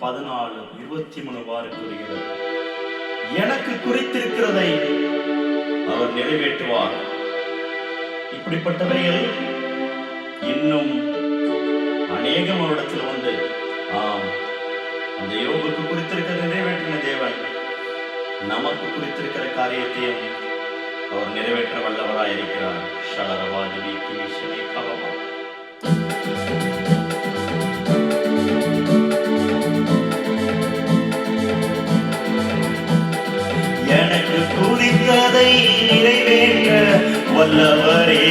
பதினாலு இருபத்தி மூணு வாரம் கூறுகிறது. எனக்கு குறித்திருக்கிறதை அவர் நிறைவேற்றுவார். இப்படிப்பட்டவைகள் இன்னும் அநேகம் அவரிடத்தில் வந்து ஆம் அந்த யோகுக்கு குறித்திருக்கிற நிறைவேற்றின தேவன். நமக்கு குறித்திருக்கிற காரியத்தையும் அவர் நிறைவேற்ற வல்லவராயிருக்கிறார். இருக்கிறார் கவமா வல்லவரே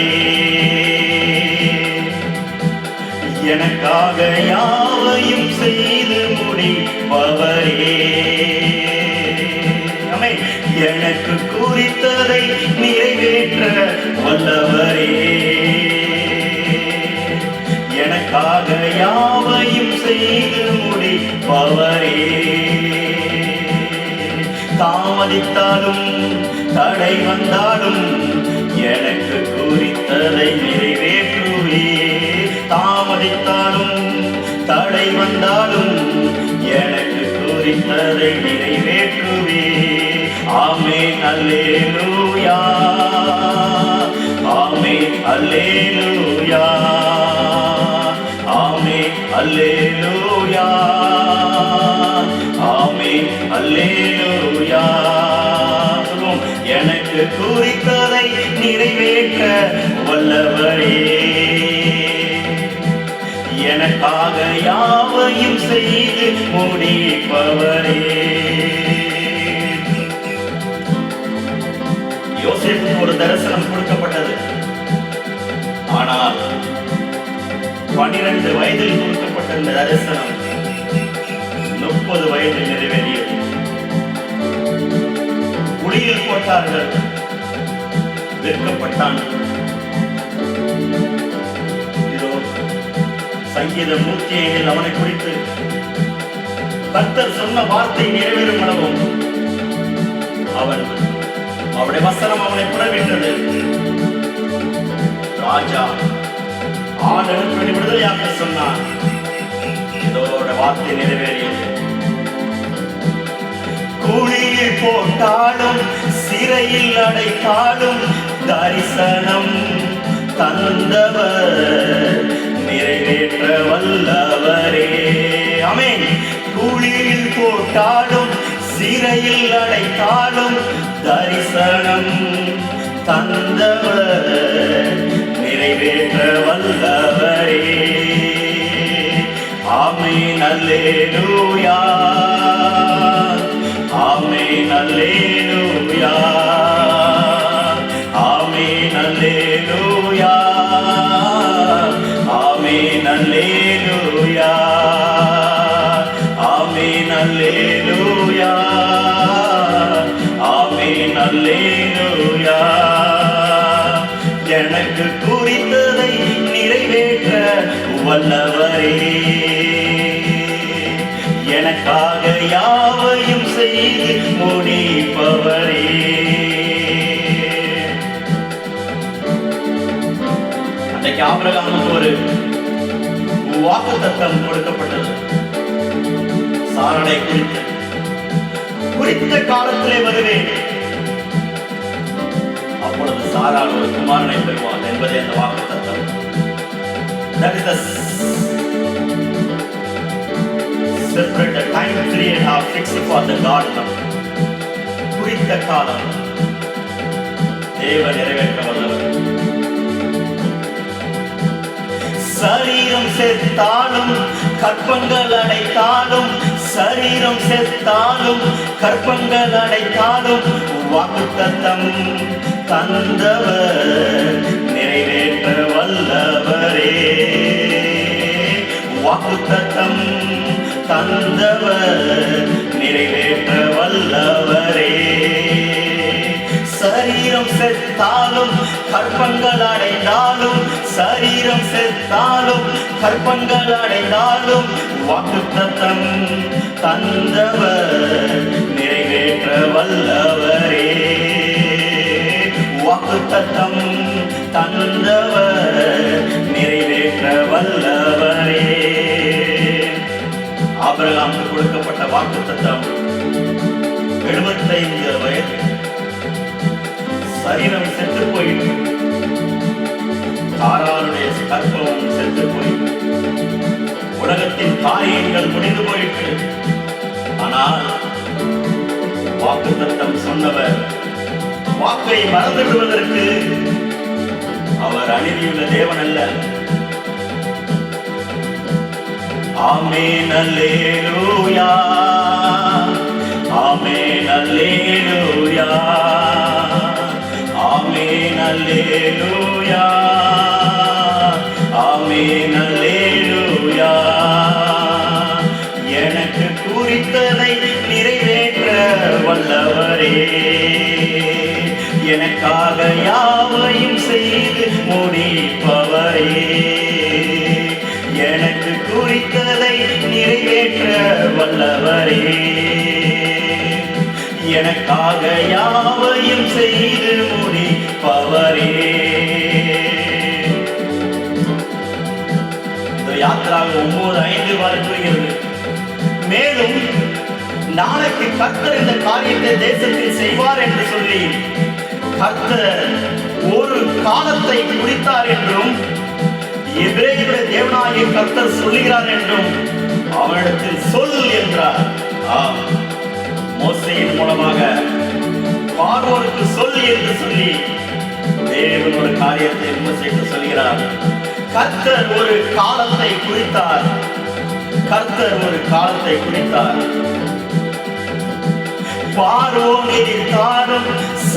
எனக்காக யாவையும் செய்து முடிப்பவரே. எனக்கு குறித்ததை நிறைவேற்ற வல்லவரே. எனக்காக யாவையும் செய்து முடிப்பவரே. தாமதித்தாலும் தடை வந்தாலும் எனக்கு குறித்ததை நிறைவேற்றுவே தாமதித்தாலும் தடை வந்தாலும் எனக்கு குறித்ததை நிறைவேற்றுவே ஆமே அல்லேலூயா. ஆமே அல்லேலூயா. வல்லவரே எனக்காக யாவையும் செய்து முடிப்பவரே. யோசேப்புக்கு ஒரு தரிசனம் கொடுக்கப்பட்டது. ஆனால் பனிரெண்டு வயதில் கொடுக்கப்பட்ட இந்த தரிசனம் முப்பது வயதில் நிறைவேறியது. குடியில் போட்டார்கள் விற்கப்பட்டான். சங்கீத மூர்த்தியில் அவனை குறித்து பக்தர் சொன்ன வார்த்தை நிறைவேறும் அளவும். அவன் அவருடைய வசனம் அவனை புறவிட்டது ராஜா ஆண்டவன் விடுதலையாக சொன்னான். இதோட வார்த்தை நிறைவேறியது. கூலியில் போட்டாலும் சிறையில் அடைத்தாலும் தரிசனம் தந்தவர். நிறைவேற்ற வல்லவரே. அமேன் குழியில் போட்டாலும் சிறையில் அடைத்தாலும் தரிசனம் தந்தவர் நிறைவேற்ற வல்லவரே. ஆமென். அல்லேலூயா. ஆமென். அல்லேலூயா. அல்லேலூயா. எனக்கு குறித்ததை நிறைவேற்ற வல்லவரே. எனக்காக யாவையும் செய்து முடிப்பவரே. அன்றைக்கு ஆபிரகாமுக்கு ஒரு வாக்கு தத்தம் கொடுக்கப்பட்டது. சாரனை குறித்து. குறித்த காலத்திலே வருவேன். அப்பொழுது சாரால் ஒரு குமாரனை பெறுவான் என்பதே அந்த வாக்கு தத்தம் That is the separate the time period have fixed for the God குறித்த காலம். தேவ நிறைவேற்ற வல்லவர் சரீரம் செத்தாலும் கற்பங்கள் அடைத்தாலும் சரீரம் செத்தாலும் கற்பங்கள் அடைத்தாலும் வாக்கு தத்தம் தந்தவர் நிறைவேற்ற வல்லவரே. வாக்குத்தத்தம் தந்தவர் நிறைவேற்ற வல்லவரே. சரீரம் செத்தாலும் கற்பங்கள் அடைந்தாலும் சரீரம் செத்தாலும் கற்பங்கள் அடைந்தாலும் வாக்குத்தத்தம் தந்தவர் நிறைவேற்ற வல்லவர். தத்தம் தந்தவர் நிறைவேற்ற வல்லவரே. ஆபிரகாமுக்கு கொடுக்கப்பட்ட வாக்கு தத்தம் எழுபத்தைந்து வயது. சரீரம் செத்து போயிட்டு தாராருடைய கற்பமும் செத்து போயிட்டு உலகத்தின் காரியங்கள் முடிந்து போயிட்டு ஆனால் வாக்கு தத்தம் சொன்னவர் வாக்கை மறந்து விடுவதற்கு அவர் அணுகியுள்ள தேவன் அல்ல ஆமே அல்லேலூயா. எனக்காக யாவையும் செய்து முடிப்பவரே. எனக்கு குறித்ததை நிறைவேற்ற வல்லவரே. எனக்காக யாவையும் செய்து முடிப்பவரே. யாத்திராக ஒன்பது ஐந்து வரப்படுகிறது மேலும் நாளைக்கு கர்த்தர் இந்த காரியத்தை தேசத்தில் செய்வார் என்று சொல்லி கர்த்தர் ஒரு காலத்தை குறித்தார் என்றும் எபிரேயருடைய தேவனாகிய கர்த்தர் சொல்லுகிறார் என்றும் அவனிடத்தில் சொல் என்றார். ஆம் மோசையின் மூலமாக பார்வோருக்கு சொல் என்று சொல்லி தேவனோட ஒரு காரியத்தை மோசைக்கு சொல்கிறார் கர்த்தர் ஒரு காலத்தை குறித்தார். கர்த்தர் ஒரு காலத்தை குறித்தார். பார்வோன் எதிர்த்தாலும்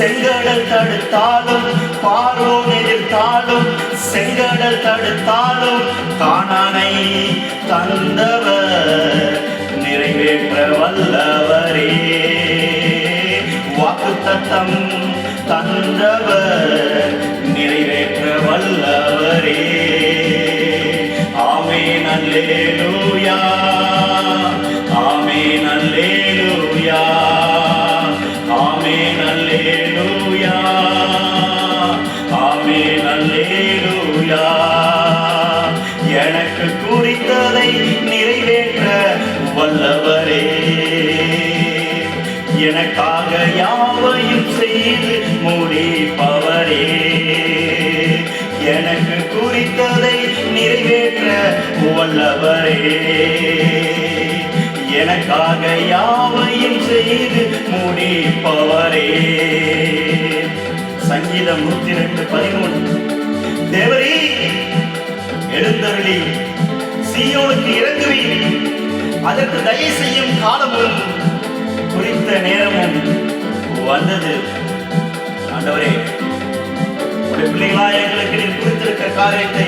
செங்கடல் தடுத்தாலும் பார்வோன் எதிர்த்தாலும் செங்கடல் தடுத்தாலும் தானானை தந்தவர் நிறைவேற்ற வல்லவரே. வாக்கு தத்தம் தந்தவர் நிறைவேற்ற வல்லவரே. ஆமே அல்லேலூயா. ஆமே நல்ல எனக்காக யாவையும் செய்து முடிப்பவரே. எனக்கு குறித்ததை நிறைவேற்ற வல்லவரே. எனக்காக யாவையும் செய்து முடிப்பவரே. சங்கீதம் நூத்தி ரெண்டு பதிமூணு தேவரே எழுந்தருளி சீயோனுக்கு இறங்குவீர். அதற்கு தயவு செய்யும் காலமும் குறித்த நேரமும் வந்தது. ஆண்டவரே உடைய பிள்ளைகளா எங்களுக்கு நீர் குறித்திருக்க காரியத்தை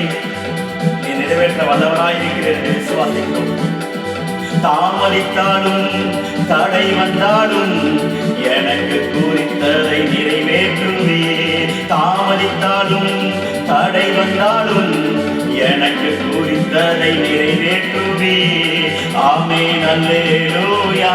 நீ நிறைவேற்ற வல்லவராய் இருக்கிறேன் என்று விசுவாசிக்கிறோம். தாமதித்தாலும் தடை வந்தாலும் எனக்கு குறித்ததை நிறைவேற்றுவே தாமதித்தாலும் தடை வந்தாலும் எனக்கு குறித்ததை நிறைவேற்றுவே ஆமே நல்லேலூயா